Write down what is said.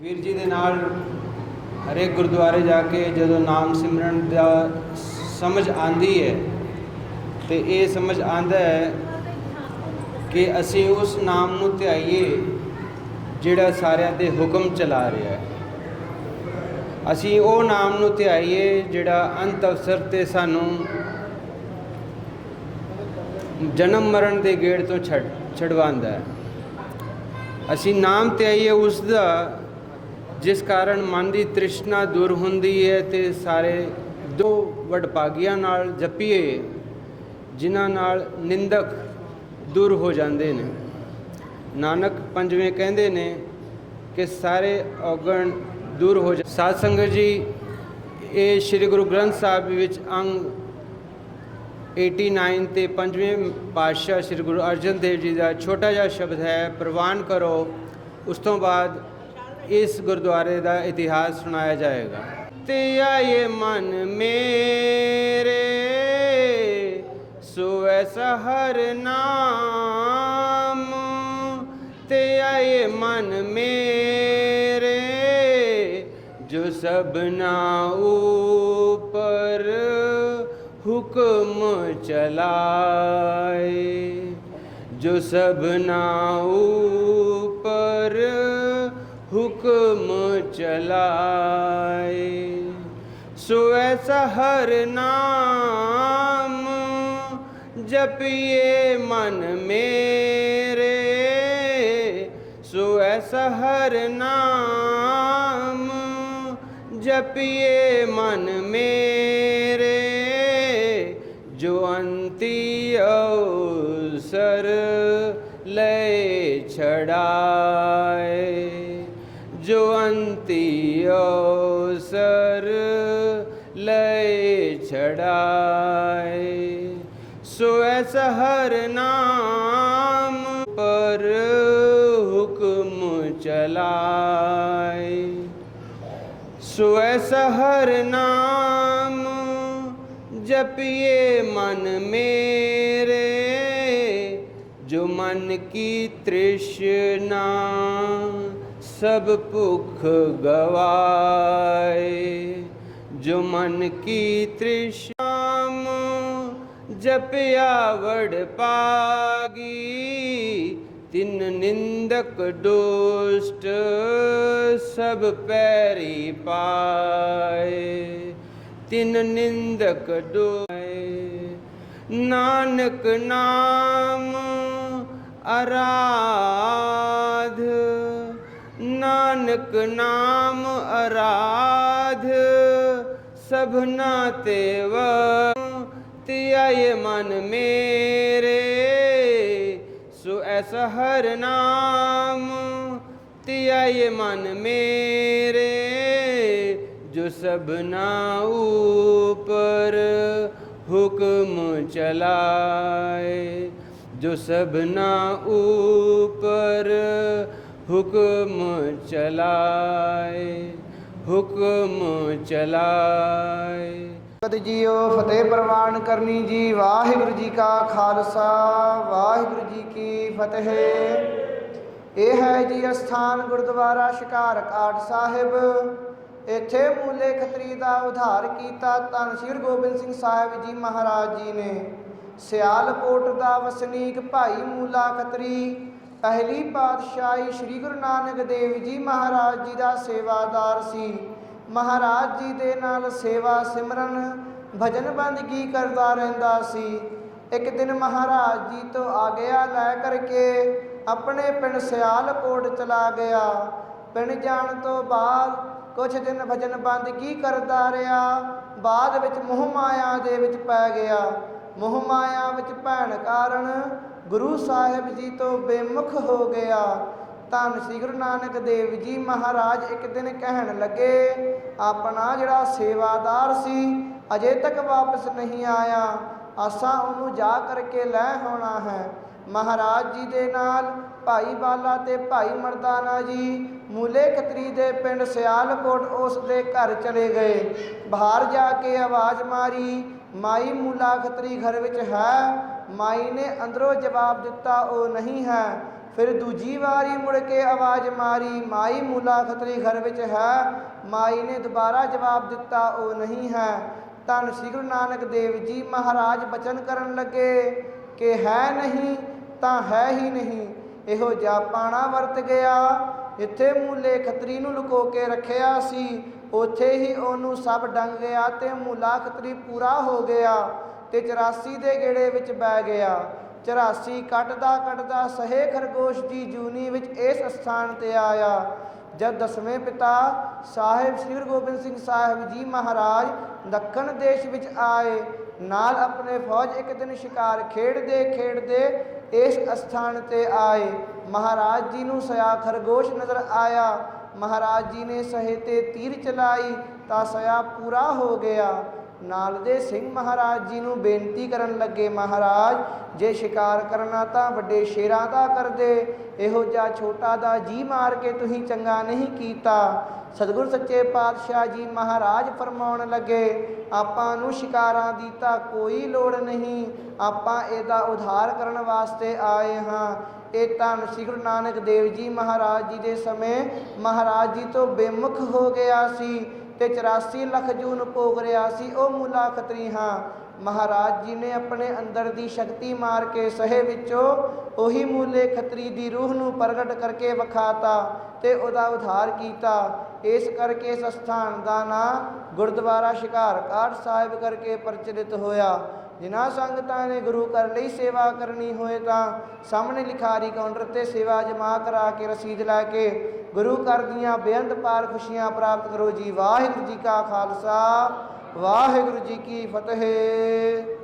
ਵੀਰ ਜੀ ਦੇ ਨਾਲ ਹਰੇਕ ਗੁਰਦੁਆਰੇ ਜਾ ਕੇ ਜਦੋਂ ਨਾਮ ਸਿਮਰਨ ਦਾ ਸਮਝ ਆਂਦੀ ਹੈ ਤੇ ਇਹ ਸਮਝ ਆਂਦਾ ਹੈ ਕਿ ਅਸੀਂ ਉਸ ਨਾਮ ਨੂੰ ਧਿਆਈਏ ਜਿਹੜਾ ਸਾਰਿਆਂ ਤੇ ਹੁਕਮ ਚਲਾ ਰਿਹਾ ਹੈ। ਅਸੀਂ ਉਹ ਨਾਮ ਨੂੰ ਧਿਆਈਏ ਜਿਹੜਾ ਅੰਤ ਅਵਸਰ ਤੇ ਸਾਨੂੰ ਜਨਮ ਮਰਨ ਦੇ ਗੇੜ ਤੋਂ ਛੱਡ ਛਡਵਾਉਂਦਾ ਹੈ। ਅਸੀਂ ਨਾਮ ਧਿਆਈਏ ਉਸ ਦਾ ਜਿਸ ਕਾਰਨ ਮਨ ਦੀ ਤ੍ਰਿਸ਼ਨਾ ਦੂਰ ਹੁੰਦੀ ਹੈ ਤੇ ਸਾਰੇ ਦੋ ਵਡਭਾਗੀਆਂ ਨਾਲ ਜਪੀਏ, ਜਿਨ੍ਹਾਂ ਨਾਲ ਨਿੰਦਕ ਦੂਰ ਹੋ ਜਾਂਦੇ ਨੇ। ਨਾਨਕ ਪੰਜਵੇਂ ਕਹਿੰਦੇ ਨੇ ਕਿ ਸਾਰੇ ਔਗਣ ਦੂਰ ਹੋ ਜਾ ਸਾਧ ਸੰਗਤ ਜੀ, ਇਹ ਸ੍ਰੀ ਗੁਰੂ ਗ੍ਰੰਥ ਸਾਹਿਬ ਵਿੱਚ ਅੰਗ 89 ਤੇ ਪੰਜਵੇਂ ਪਾਤਸ਼ਾਹ ਸ੍ਰੀ ਗੁਰੂ ਅਰਜਨ ਦੇਵ ਜੀ ਦਾ ਛੋਟਾ ਜਿਹਾ ਸ਼ਬਦ ਹੈ, ਪ੍ਰਵਾਨ ਕਰੋ। ਉਸ ਤੋਂ ਬਾਅਦ ਇਸ ਗੁਰਦੁਆਰੇ ਦਾ ਇਤਿਹਾਸ ਸੁਣਾਇਆ ਜਾਏਗਾ। ਤੇ ਆਏ ਮਨ ਮੇਰੇ ਸੁਐ ਸਹਰ ਨਾਮ। ਤੇ ਆਏ ਮਨ ਮੇਰੇ, ਜੋ ਸਭ ਸਭਨਾ ਉਪਰ ਹੁਕਮ ਚਲਾਏ। ਜੋ ਸਭਨਾ ਉਪਰ ਹੁਕਮ ਚਲਾਏ। ਸੋ ਐਸਾ ਹਰ ਨਾਮ ਜਪਿਏ ਮਨ ਮੇਰੇ। ਸੋ ਐਸਾ ਹਰ ਨਾਮ ਜਪਿਏ ਮਨ ਮੇਰੇ। ਜੋ ਅੰਤੀ ਅਵਸਰ ਲੈ ਛੜਾਏ ਤਿਉ ਸਰ ਲੈ ਛੜਾਏ ਸੋ ਐਸ ਹਰ ਨਾਮ ਪਰ ਹੁਕਮ ਚਲਾਏ। ਸੋ ਐਸ ਹਰ ਨਾਮ ਜਪਿਏ ਮਨ ਮੇਰੇ। ਜੋ ਮਨ ਕੀ ਤ੍ਰਿਸ਼ਨਾ ਸਭ ਭੁਖ ਗਵਾਏ ਜੋ ਮਨ ਕੀ ਤ੍ਰਿਸ਼ਾਮ ਜਪਿਆ ਵੜ ਪਾਗੀ ਤਿੰਨ ਨਿੰਦਕ ਦੋਸਤ ਸਭ ਪੈਰੀ ਪਾਏ ਤਿੰਨ ਨਿੰਦਕ ਦੋਏ ਨਾਨਕ ਨਾਮ ਅਰਾ ਨਾਨਕ ਨਾਮ ਅਰਾਧ, ਸਭਨਾ ਤੇਵ ਤਿਆਏ ਮਨ ਮੇਰੇ। ਸੋ ਐਸ ਹਰ ਨਾਮ ਤਿਆਏ ਮਨ ਮੇਰੇ, ਜੋ ਸਭਨਾ ਉਪਰ ਹੁਕਮ ਚਲਾਏ। ਜੋ ਸਭਨਾ ਉਪਰ ਹੁਕਮ ਚਲਾਏ ਹੁਕਮ ਚਲਾਏ। ਕਦ ਜੀਓ ਫਤਿਹ ਪ੍ਰਵਾਨ ਕਰਨੀ ਜੀ, ਵਾਹਿਗੁਰੂ ਜੀ ਕਾ ਖਾਲਸਾ, ਵਾਹਿਗੁਰੂ ਜੀ ਕੀ ਫਤਿਹ। ਇਹ ਹੈ ਜੀ ਅਸਥਾਨ ਗੁਰਦੁਆਰਾ ਸ਼ਿਕਾਰ ਕਾਟ ਸਾਹਿਬ। ਇੱਥੇ ਮੂਲੇ ਖਤਰੀ ਦਾ ਉਧਾਰ ਕੀਤਾ ਤਨ ਸ਼੍ਰੀ ਗੋਬਿੰਦ ਸਿੰਘ ਸਾਹਿਬ ਜੀ ਮਹਾਰਾਜ ਜੀ ਨੇ। ਸਿਆਲਕੋਟ ਦਾ ਵਸਨੀਕ ਭਾਈ ਮੂਲਾ ਖਤਰੀ ਪਹਿਲੀ ਪਾਤਸ਼ਾਹੀ ਸ੍ਰੀ ਗੁਰੂ ਨਾਨਕ ਦੇਵ ਜੀ ਮਹਾਰਾਜ ਜੀ ਦਾ ਸੇਵਾਦਾਰ ਸੀ। ਮਹਾਰਾਜ ਜੀ ਦੇ ਨਾਲ ਸੇਵਾ ਸਿਮਰਨ, ਭਜਨ ਬੰਦਗੀ ਕਰਦਾ ਰਹਿੰਦਾ ਸੀ। ਇੱਕ ਦਿਨ ਮਹਾਰਾਜ ਜੀ ਤੋਂ ਆਗਿਆ ਲੈ ਕਰਕੇ ਆਪਣੇ ਪਿੰਡ ਸਿਆਲਕੋਟ ਚਲਾ ਗਿਆ। ਪਿੰਡ ਜਾਣ ਤੋਂ ਬਾਅਦ ਕੁਝ ਦਿਨ ਭਜਨ ਬੰਦਗੀ ਕਰਦਾ ਰਿਹਾ, ਬਾਅਦ ਵਿੱਚ ਮੋਹ ਮਾਇਆ ਦੇ ਵਿੱਚ ਪੈ ਗਿਆ। ਮੋਹ ਮਾਇਆ ਵਿੱਚ ਭੈਣ ਕਾਰਨ ਗੁਰੂ ਸਾਹਿਬ ਜੀ ਤੋਂ ਬੇਮੁਖ ਹੋ ਗਿਆ। ਧੰਨ ਸ੍ਰੀ ਗੁਰੂ ਨਾਨਕ ਦੇਵ ਜੀ ਮਹਾਰਾਜ, ਇੱਕ ਦਿਨ ਕਹਿਣ ਲੱਗੇ, ਆਪਣਾ ਜਿਹੜਾ ਸੇਵਾਦਾਰ ਸੀ, ਅਜੇ ਤੱਕ ਵਾਪਸ ਨਹੀਂ ਆਇਆ। ਅਸਾਂ ਉਹਨੂੰ ਜਾ ਕਰਕੇ ਲੈ ਹੋਣਾ ਹੈ। ਮਹਾਰਾਜ ਜੀ ਦੇ ਨਾਲ ਭਾਈ ਬਾਲਾ ਤੇ ਭਾਈ ਮਰਦਾਨਾ ਜੀ, ਮੂਲੇ ਕਤਰੀ ਦੇ ਪਿੰਡ ਸਿਆਲਕੋਟ ਉਸ ਦੇ ਘਰ ਚਲੇ ਗਏ। ਬਾਹਰ ਜਾ ਕੇ ਆਵਾਜ਼ ਮਾਰੀ ਮਾਈ ਮੂਲਾ ਖੱਤਰੀ ਘਰ ਵਿੱਚ ਹੈ, ਮਾਈ ਨੇ ਅੰਦਰੋਂ ਜਵਾਬ ਦਿੱਤਾ, ਉਹ ਨਹੀਂ ਹੈ। ਫਿਰ ਦੂਜੀ ਵਾਰੀ ਮੁੜ ਕੇ ਆਵਾਜ਼ ਮਾਰੀ, ਮਾਈ ਮੂਲਾ ਖੱਤਰੀ ਘਰ ਵਿੱਚ ਹੈ, ਮਾਈ ਨੇ ਦੁਬਾਰਾ ਜਵਾਬ ਦਿੱਤਾ, ਉਹ ਨਹੀਂ ਹੈ। ਧੰਨ ਸ੍ਰੀ ਗੁਰੂ ਨਾਨਕ ਦੇਵ ਜੀ ਮਹਾਰਾਜ ਬਚਨ ਕਰਨ ਲੱਗੇ ਕਿ ਹੈ ਨਹੀਂ, ਤਾਂ ਹੈ ਹੀ ਨਹੀਂ। ਇਹੋ ਜਾਪਾਣਾ ਵਰਤ ਗਿਆ, ਇੱਥੇ ਮੂਲੇ ਖਤਰੀ ਨੂੰ ਲੁਕੋ ਕੇ ਰੱਖਿਆ ਸੀ। ਉੱਥੇ ਹੀ ਉਹਨੂੰ ਸਭ ਡੰਗ ਗਿਆ ਤੇ ਮੁਲਾਖਤਰੀ ਪੂਰਾ ਹੋ ਗਿਆ ਤੇ 84 ਦੇ ਗੇੜੇ ਵਿੱਚ ਬਹਿ ਗਿਆ। 84 ਕੱਟਦਾ ਕੱਟਦਾ ਸਹੇ ਖਰਗੋਸ਼ ਦੀ ਜੂਨੀ ਵਿੱਚ ਇਸ ਸਥਾਨ ਤੇ ਆਇਆ। ਜਦ ਦਸਵੇਂ ਪਿਤਾ ਸਾਹਿਬ ਸ੍ਰੀ ਗੁਰੂ ਗੋਬਿੰਦ ਸਿੰਘ ਸਾਹਿਬ ਜੀ ਮਹਾਰਾਜ ਦੱਖਣ ਦੇਸ਼ ਵਿੱਚ ਆਏ, ਨਾਲ ਆਪਣੇ ਫੌਜ ਇੱਕ ਦਿਨ ਸ਼ਿਕਾਰ ਖੇਡਦੇ ਖੇਡਦੇ ਇਸ ਅਸਥਾਨ ਤੇ ਆਏ। ਮਹਾਰਾਜ ਜੀ ਨੂੰ ਸਿਆ ਖਰਗੋਸ਼ ਨਜ਼ਰ ਆਇਆ। ਮਹਾਰਾਜ ਜੀ ਨੇ ਸਹੇ ਤੇ ਤੀਰ ਚਲਾਈ ਤਾਂ ਸਿਆ ਪੂਰਾ ਹੋ ਗਿਆ। ਨਾਲ ਦੇ ਸਿੰਘ ਮਹਾਰਾਜ ਜੀ ਨੂੰ ਬੇਨਤੀ ਕਰਨ ਲੱਗੇ, ਮਹਾਰਾਜ, ਜੇ ਸ਼ਿਕਾਰ ਕਰਨਾ ਤਾਂ ਵੱਡੇ ਸ਼ੇਰਾਂ ਦਾ ਕਰਦੇ ਇਹੋ ਜਿਹਾ ਛੋਟਾ ਦਾ ਜੀ ਮਾਰ ਕੇ ਤੁਸੀਂ ਚੰਗਾ ਨਹੀਂ ਕੀਤਾ। ਸਤਿਗੁਰ ਸੱਚੇ ਪਾਤਸ਼ਾਹ ਜੀ ਮਹਾਰਾਜ ਫਰਮਾਉਣ ਲੱਗੇ, ਆਪਾਂ ਨੂੰ ਸ਼ਿਕਾਰਾਂ ਦੀ ਤਾਂ ਕੋਈ ਲੋੜ ਨਹੀਂ। ਆਪਾਂ ਇਹਦਾ ਉਧਾਰ ਕਰਨ ਵਾਸਤੇ ਆਏ ਹਾਂ। ਇਹ ਤਾਂ ਸ੍ਰੀ ਗੁਰੂ ਨਾਨਕ ਦੇਵ ਜੀ ਮਹਾਰਾਜ ਜੀ ਦੇ ਸਮੇਂ ਮਹਾਰਾਜ ਜੀ ਤੋਂ ਬੇਮੁਖ ਹੋ ਗਿਆ ਸੀ ਤੇ 84 ਲੱਖ ਜੂਨ ਭੋਗ ਰਿਹਾ ਸੀ, ਉਹ ਮੂਲਾ ਖਤਰੀ ਹਾਂ। ਮਹਾਰਾਜ ਜੀ ਨੇ ਆਪਣੇ ਅੰਦਰ ਦੀ ਸ਼ਕਤੀ ਮਾਰ ਕੇ ਸਹੇ ਵਿੱਚੋਂ ਉਹੀ ਮੂਲੇ ਖਤਰੀ ਦੀ ਰੂਹ ਨੂੰ ਪ੍ਰਗਟ ਕਰਕੇ ਵਿਖਾਤਾ ਤੇ ਉਹਦਾ ਉਧਾਰ ਕੀਤਾ। ਇਸ ਕਰਕੇ ਇਸ ਸਥਾਨ ਦਾ ਨਾਂ ਗੁਰਦੁਆਰਾ ਸ਼ਿਕਾਰਕਾਟ ਸਾਹਿਬ ਕਰਕੇ ਪ੍ਰਚਲਿਤ ਹੋਇਆ। ਜਿਨ੍ਹਾਂ ਸੰਗਤਾਂ ਨੇ ਗੁਰੂ ਘਰ ਲਈ ਸੇਵਾ ਕਰਨੀ ਹੋਏ ਤਾਂ ਸਾਹਮਣੇ ਲਿਖਾਰੀ ਕਾਊਂਟਰ ਤੇ ਸੇਵਾ ਜਮਾ ਕਰਾ ਕੇ ਰਸੀਦ ਲੈ ਕੇ ਗੁਰੂ ਘਰ ਦੀਆਂ ਬੇਅੰਤ ਪਾਰ ਖੁਸ਼ੀਆਂ ਪ੍ਰਾਪਤ ਕਰੋ ਜੀ। ਵਾਹਿਗੁਰੂ ਜੀ ਕਾ ਖਾਲਸਾ, ਵਾਹਿਗੁਰੂ ਜੀ ਕੀ ਫਤਿਹ।